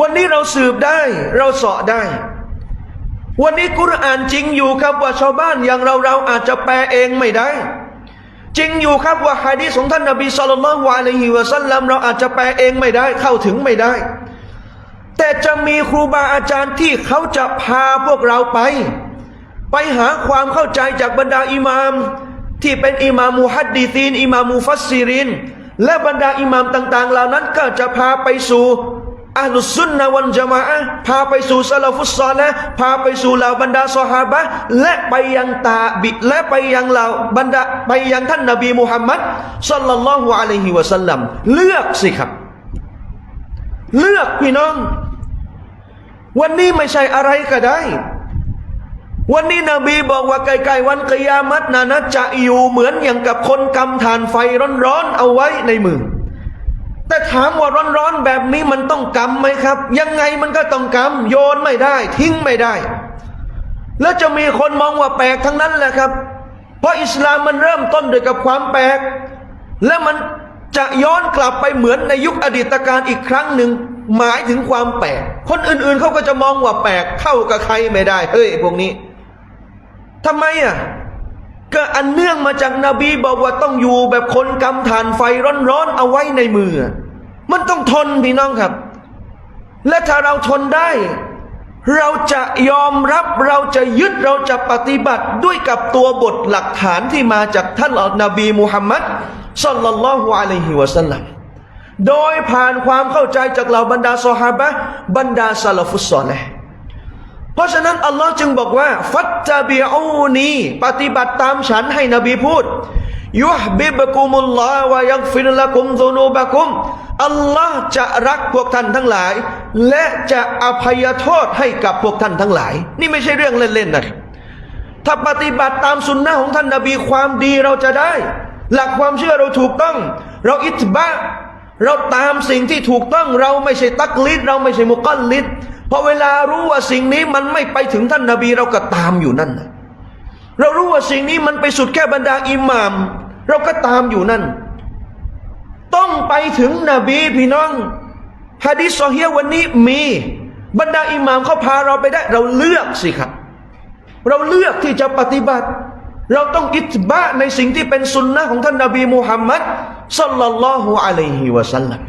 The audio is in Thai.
วันนี้เราสืบได้ เราเสาะได้ วันนี้กุรอานจริงอยู่ครับว่าชาวบ้านอย่างเราเราอาจจะแปลเองไม่ได้ จริงอยู่ครับว่าฮะดีษของท่านนบีสุลต่านละวะลัยฮิวะสัลลัมเราอาจจะแปลเองไม่ได้ เข้าถึงไม่ได้ แต่จะมีครูบาอาจารย์ที่เขาจะพาพวกเราไป ไปหาความเข้าใจจากบรรดาอิหมาม ที่เป็นอิหมามมุฮัดดีซีนอิหมามมุฟัสซิรินและบรรดาอิหมามต่าง ๆ เหล่านั้นก็จะพาไปสู่ อัลลุสซุนนะวันจามะพาไปสู่ซาลาฟุสซอละพาไปสู่เหล่าบรรดาซอฮาบะและไปยังตาบิและไปยังเหล่าบรรดาไปยังท่านนบีมุฮัมมัดศ็อลลัลลอฮุอะลัยฮิวะสัลลัมเลือกสิครับ เลือกพี่น้อง วันนี้ไม่ใช่อะไรก็ได้ วันนี้นบีบอกว่าใกล้ๆวันกิยามัตนานะจะอยู่เหมือนอย่างกับคนกำฐานไฟร้อนๆเอาไว้ในมือ แต่ถามว่าร้อนๆแบบนี้มันต้องกำไหมครับ ยังไงมันก็ต้องกำโยนไม่ได้ ทิ้งไม่ได้ แล้วจะมีคนมองว่าแปลกทั้งนั้นแหละครับ เพราะอิสลามมันเริ่มต้นด้วยกับความแปลก และมันจะย้อนกลับไปเหมือนในยุคอดีตการอีกครั้งหนึ่งหมายถึงความแปลก คนอื่นๆเขาก็จะมองว่าแปลกเข้ากับใครไม่ได้ เฮ้ยพวกนี้ทำไมอะ ก็อันเนื่องมาจากนาบีบอกว่าต้องอยู่แบบคนกำฐานไฟร้อนๆเอาไว้ในมือ มันต้องทนพี่น้องครับ และถ้าเราทนได้ เราจะยอมรับเราจะยึดเราจะปฏิบัติด้วยกับตัวบทหลักฐานที่มาจากท่านอัลนบีมุฮัมมัดสัลลัลลอฮุอะลัยฮิวะสัลลัมโดยผ่านความเข้าใจจากเหล่าบรรดาซอฮาบะบรรดาซาลฟุสซอเลห์ เพราะฉะนั้นอัลลอฮ์จึงบอกว่า ฟัตตาบิอูนีปฏิบัติตามฉันให้นบีพูดยุฮบิบกุมุลลอฮ์วะยักฟิรละกุมซุนูบะกุมอัลลอฮ์จะรักพวกท่านทั้งหลาย และจะอภัยโทษให้กับพวกท่านทั้งหลาย นี่ไม่ใช่เรื่องเล่นๆนะถ้าปฏิบัติตามสุนนะของท่านนบีความดีเราจะได้ หลักความเชื่อเราถูกต้อง เราอิตบะเราตามสิ่งที่ถูกต้องเราไม่ใช่ตักลิดเราไม่ใช่มุกัลลิด พราะเวลารู้ว่าสิ่งนี้มันไม่ไปถึงท่านนาบีเราก็ตามอยู่นั่นนะเรารู้ว่าสิ่งนี้มันไปสุดแค่บรรดาอิหมาม เราก็ตามอยู่นั่น ต้องไปถึงนบีพี่น้องฮะดิษซอฮีฮ์วันนี้มีบรรดาอิหมามเขาพาเราไปได้ เราเลือกสิครับ เราเลือกที่จะปฏิบัติ เราต้องอิตบะในสิ่งที่เป็นสุนนะของท่านนบีมุฮัมมัดสัลลัลลอฮุอะลัยฮิวะสัลลัม